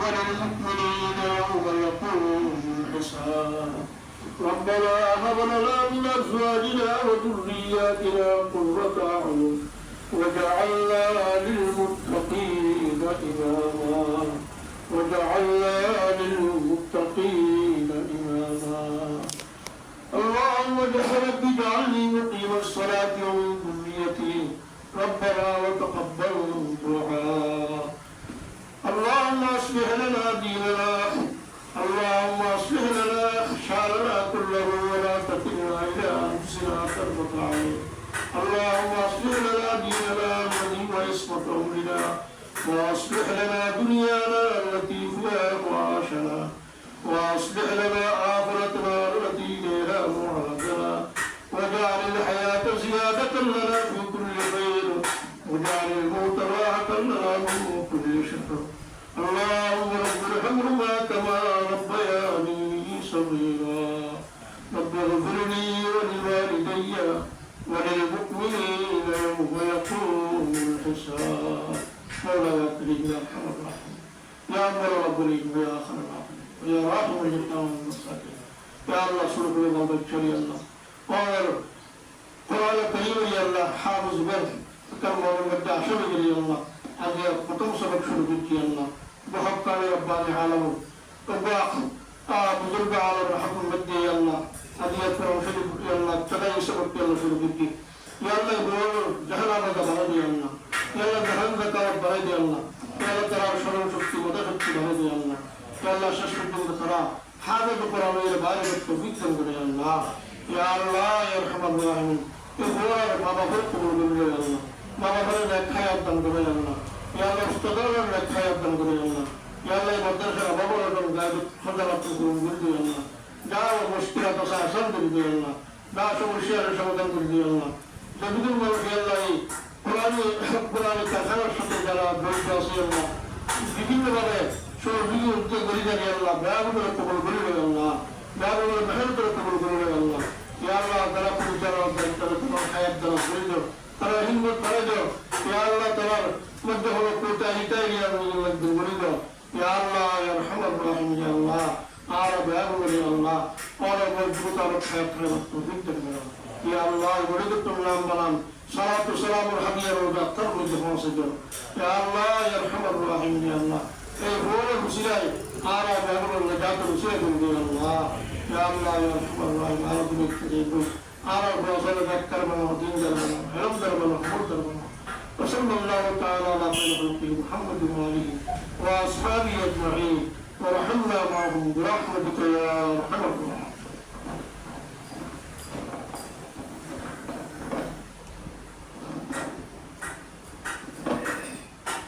وللمؤمنين يوم يقوم الحساب. ربنا هب لنا من أزواجنا وذرياتنا قرة أعين وجعلنا للمتقين إماما. وجعلنا للمتقين اللهم اصلح لنا ديننا. اللهم اصلح لنا شعرنا كله ولا تكلنا إلى أنفسنا طرفة عين. اللهم اصلح لنا ديننا الذي وعصمة أمرنا. واصلح لنا دنيانا التي فيها معاشنا. واصلح لنا آخرتنا التي إليها معادنا. واجعل الحياة زيادة لنا في كل خير. واجعل الموت راحة لنا من كل شر. صغيرا رب اغفر لي ولوالدي وللمؤمنين يوم يقوم الحساب. مولاي كريم يا أرحم الراحمين. يا مولا رب العالمين يا أرحم الراحمين. ويا راحم اليتامى والمساكين يا الله سلوك لنا بكر يا الله. قال قرآن كريم يا الله حافظ بر. كرم ومدع شبك يا الله. هذه قطم سبك شنو يا الله. بحق رباني عالم وباق بزرگ عالم رحم مدي يا الله هذه كرم شنو يا الله تدعي سبك يا الله شنو بك يا الله يقول جهلا لك بلد يا الله يا الله جهلا لك بلد يا الله يا الله ترى شنو شفتي وده شفتي بلد يا الله يا الله ششفت من ترى هذا القرآن إلى بارك التوفيق يا الله يا الله يا ارحم الراحمين يقول ما بفرق من يا الله ما بفرق لك حياة دم يا الله يا الله استغفر خطرتكم قلبي الله دعوة مشكلة تصاصل قلبي الله لا تمشي على شوطا قلبي الله تبدو مرحي الله قرآن قرآن كثير شكل جلال بلداسي الله بكل مرحي شو بيجي انت قريب يا الله بابو تقبل قلبي الله بابو المحل تقبل قلبي الله يا الله ترى كل جلال ترى حياة ترى قلبي ترى همة ترى يا الله ترى مدخل قوتا هتاي يا الله يا الله يرحم করে দাও ইয়া আল্লাহ ইয়া রহমান রহিম ইয়া আল্লাহ আর ব্যাগুলো ইয়া আল্লাহ আর মজবুত আর হায়াত করে তৌফিক দেন ইয়া আল্লাহ বড় তুমি নাম বানান صلاة وسلام الحبيب الرجاء ترمز فاصدر يا الله يا ارحم الراحمين يا الله এই ভোরের হুসিরাই আর ব্যাপার নাজাত হুসিরাই করে দিন আল্লাহ يا الله يا ارحم الراحمين আর তুমি একটু আর বসলে ডাক্তার বানাও দিন বানাও হেলম বানাও খবর বানাও وصلى الله تعالى على خير خلقه محمد وآله وأصحابه أجمعين ورحمنا معهم برحمتك يا أرحم الراحمين.